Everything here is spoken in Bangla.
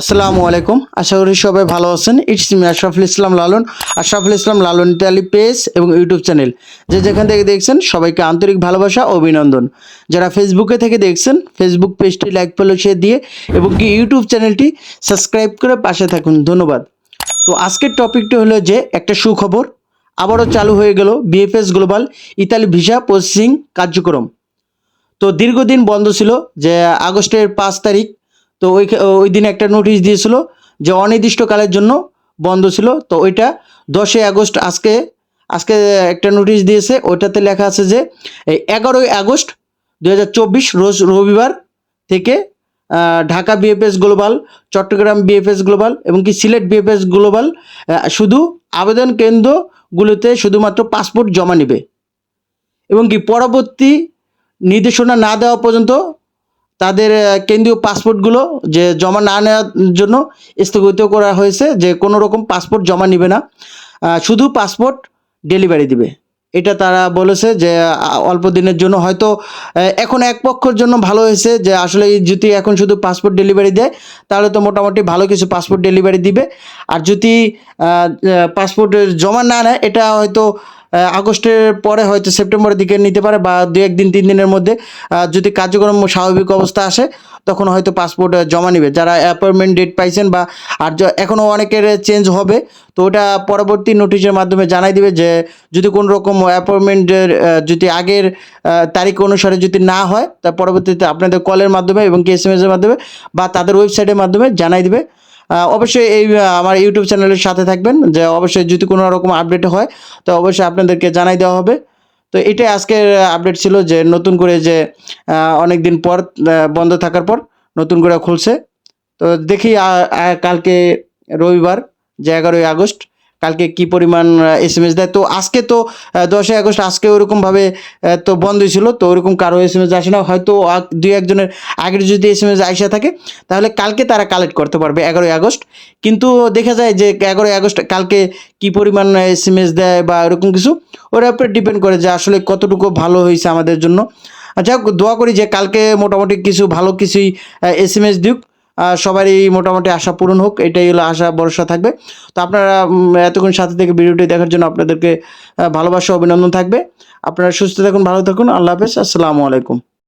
আসসালামু আলাইকুম। আশা করি সবাই ভালো আছেন। It's me Ashraful Islam Lalon. Ashraful Islam Lalon Italy page এবং ইউটিউব চ্যানেল যে যেখান থেকে দেখছেন, সবাইকে আন্তরিক ভালোবাসা ও অভিনন্দন। যারা ফেসবুকে থেকে দেখছেন ফেসবুক পেজটি লাইক ফলো শেয়ার দিয়ে এবং কি ইউটিউব চ্যানেলটি সাবস্ক্রাইব করে পাশে থাকুন। ধন্যবাদ। তো আজকের টপিকটি হলো যে একটা সুখবর আবারও চালু হয়ে গেল BFS global Italy visa processing কার্যক্রম। তো দীর্ঘদিন বন্ধ ছিল যে আগস্টের পাঁচ তারিখ তো ওই ওই দিন একটা নোটিশ দিয়েছিল যে অনির্দিষ্টকালের জন্য বন্ধ ছিল। তো ওইটা দশই আগস্ট আজকে আজকে একটা নোটিশ দিয়েছে। ওইটাতে লেখা আছে যে, এই এগারোই আগস্ট দু হাজার চব্বিশ রোজ রবিবার থেকে Dhaka BFS global Chattogram BFS global এবং কি সিলেট বিএফএস গ্লোবাল শুধু আবেদন কেন্দ্রগুলোতে শুধুমাত্র পাসপোর্ট জমা নেবে এবং কি পরবর্তী নির্দেশনা না দেওয়া পর্যন্ত তাদের কেন্দ্রীয় পাসপোর্টগুলো যে জমা না নেওয়ার জন্য স্থগিত করা হয়েছে যে কোনো রকম পাসপোর্ট জমা নিবে না। শুধু পাসপোর্ট ডেলিভারি দিবে। এটা তারা বলেছে যে অল্প দিনের জন্য। হয়তো এখন এক পক্ষের জন্য ভালো হয়েছে যে আসলে যদি এখন শুধু পাসপোর্ট ডেলিভারি দেয়, তাহলে তো মোটামুটি ভালো কিছু পাসপোর্ট ডেলিভারি দিবে। আর যদি পাসপোর্ট জমা না নেয়, এটা হয়তো আগস্টের পরে হয়তো সেপ্টেম্বরের দিকে নিতে পারে বা দু একদিন, তিন দিনের মধ্যে যদি কার্যক্রম স্বাভাবিক অবস্থা আসে, তখন হয়তো পাসপোর্ট জমা নেবে। যারা অ্যাপয়েন্টমেন্ট ডেট পাইছেন বা আর এখনও অনেকের চেঞ্জ হবে, তো ওটা পরবর্তী নোটিশের মাধ্যমে জানাই দিবে যে, যদি কোনো রকম অ্যাপয়েন্টমেন্টের যদি আগের তারিখ অনুসারে যদি না হয়, তা পরবর্তীতে আপনাদের কলের মাধ্যমে এবং কি এস এম এসের মাধ্যমে বা তাদের ওয়েবসাইটের মাধ্যমে জানাই দিবে। অবশ্যই এই আমার ইউটিউব চ্যানেলের সাথে থাকবেন, যে অবশ্যই যদি কোনো রকম আপডেট হয়, তো অবশ্যই আপনাদেরকে জানাই দেওয়া হবে। তো এটাই আজকের আপডেট ছিল যে নতুন করে যে অনেক দিন পর বন্ধ থাকার পর নতুন করে খুলছে। তো দেখি কালকে রবিবার, যে এগারোই আগস্ট কালকে কি পরিমাণ এস এম এস দেয়? তো আজকে তো দশই আগস্ট, আজকে ওরকমভাবে তো বন্ধই ছিল, তো ওরকম কারও এস এম এস আসে না। হয়তো দুই একজনের আগের যদি এস এম এস আইসা থাকে, তাহলে কালকে তারা কালেক্ট করতে পারবে, এগারোই আগস্ট। কিন্তু দেখা যায় যে এগারোই আগস্ট কালকে কি পরিমাণ এস এম এস দেয় বা এরকম কিছু, ওর উপরে ডিপেন্ড করে যে আসলে কতটুকু ভালো হয়েছে আমাদের জন্য। যাই দোয়া করি যে কালকে মোটামুটি কিছু ভালো কিছুই এস এম এস দিক সবারই মোটামুটি আশা পূরণ হোক, এটাই হলো আশা, ভরসা থাকবে। তো আপনারা এতক্ষণ সাথে থেকে ভিডিওটি দেখার জন্য আপনাদেরকে ভালোবাসা, অভিনন্দন থাকবে। আপনারা সুস্থ থাকুন, ভালো থাকুন, আল্লাহ হাফেজ, আসসালামু আলাইকুম।